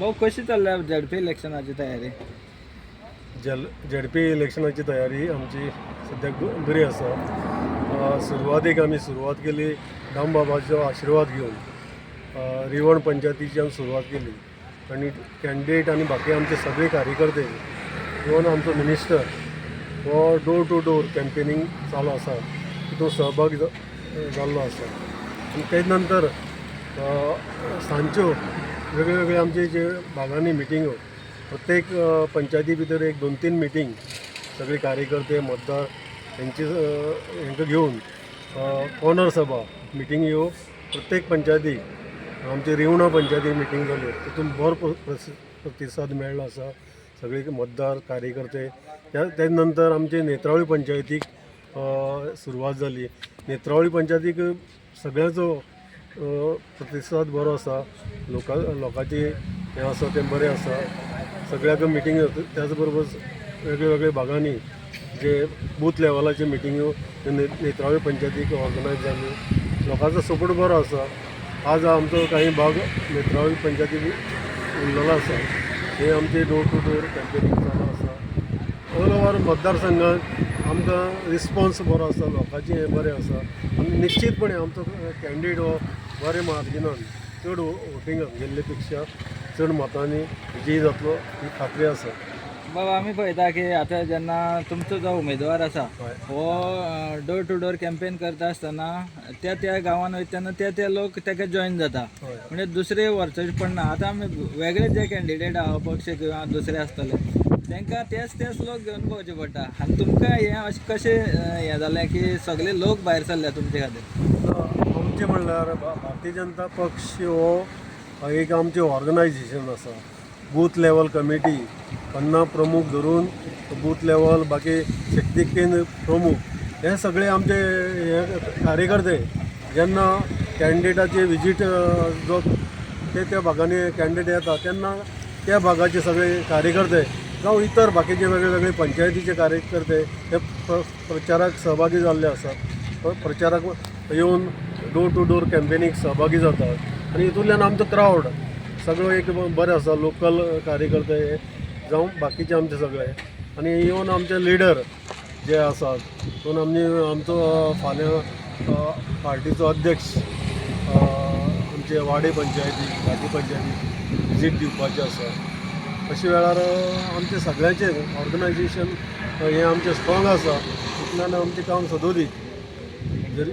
भाऊ कशी चालल्या झडपी इलेक्शनाची तयारी? जल झडपी इलेक्शनाची तयारी आमची सध्या बरी आसा अ, सुरवातेक आमी सुरवात केली रामबाबाचो आशिर्वाद घेवन रिवण पंचायतीची आमी सुरवात केली. आनी कॅन्डिडेट आनी बाकी आमचे सगळे कार्यकर्ते इवन आमचो मिनिस्टर हो डोर टू डोर कॅम्पेनिंग चालू आसा तितून सहभाग जा- जाल्लो आसा आनी तेच नंतर अ, वेगळे वेगळे आमचे जे भागांनी मिटींगो प्रत्येक पंचायती भितर एक दोन तीन मिटींग सगळे कार्यकर्ते मतदार यांचे अ, हांकां घेवन कॉर्नर सभा मिटींग ह्यो प्रत्येक पंचायतीक आमचे रिवणा पंचायती मिटींग जाल्यो तितून बरो प्रतिसाद मेळ्ळो आसा सगळे मतदार कार्यकर्ते त्या नंतर आमचे नेत्रावळी पंचायतीक सुरवात जाली नेत्रावळी पंचायतीक सगळ्यांचो प्रतिसाद बरो आसा. लोका लोकांचे हें आसा तें बरें आसा. सगळ्याक मिटींग त्याच बरोबर वेगळे वेगळे भागांनी जे बूथ लेवलाचे मिटींग्यो ने- नेत्रावळी पंचायतीक ऑर्गनायज जाल्यो लोकांचो सपोर्ट बरो आसा. आज आमचो काही भाग नेत्रावळी पंचायतीक उरलेलो आसा. हे आमचे डोर टू डोर कॅम्पेनिंग चालू आसा. ऑल ओव्हर मतदारसंघात आमकां रिस्पॉन्स बरो आसा. लोकांचें हें बरें आसा. आनी निश्चीतपणे आमचो कॅन्डिडेट हो बरे मार्जिनान चड वोटिंगाक गेल्ले पेक्षा चड मतांनी विजयी जातलो ही खात्री आसा बाबा आमी पळयता की आतां जेन्ना तुमचो जो उमेदवार आसा. हो डोर टू डोर कॅम्पेन करता आसतना त्या त्या गांवान वयतना त्या त्या लोक ताका जॉईन जाता. म्हणजे दुसरे व्हरचेच पडना आतां आमी वेगळे जे कॅन्डिडेट आहा अपक्ष किंवा दुसरे आसतले तांकां तेच तेच लोक घेवन पळोवचे पडटा. आनी तुमकां हें अशें कशें हें जालें की सगळे लोक भायर सरल्या तुमचे खातीर? आमचे म्हणल्यार भारतीय जनता पक्ष हो एक आमचें ऑर्गनायजेशन आसा. बूथ लेवल कमिटी पन्ना प्रमुख धरून बूथ लेवल बाकी शक्ती केंद्र प्रमुख हे सगळे आमचे हे कार्यकर्ते जेन्ना कॅन्डिडेटाचे विजीट जो ते त्या भागांनी कॅन्डिडेट येता तेन्ना त्या भागाचे सगळे कार्यकर्ते जावं इतर बाकीचे वेगळे वेगळे पंचायतीचे कार्यकर्ते हे प्र प्रचाराक सहभागी जाल्ले आसात प्रचाराक येवन डोर टू डोर कॅम्पेनीक सहभागी जातात आनी हितूंतल्यान आमचो क्रावड सगळो एक ब- बरें आसा लोकल कार्यकर्ते हे जावं बाकीचे आमचे सगळे आनी इवन आमचे लिडर जे आसात तातूंत आमी आमचो फाल्यां पार्टीचो अध्यक्ष आमचे वाडे पंचायती घाटी पंचायती विजीट दिवपाचे आसा अशा वेळार आमचे सगळ्याचे ऑर्गनायझेशन हें आमचें स्ट्रॉंग आसा तितूंतल्यान आमचें काम सदोदीत जरी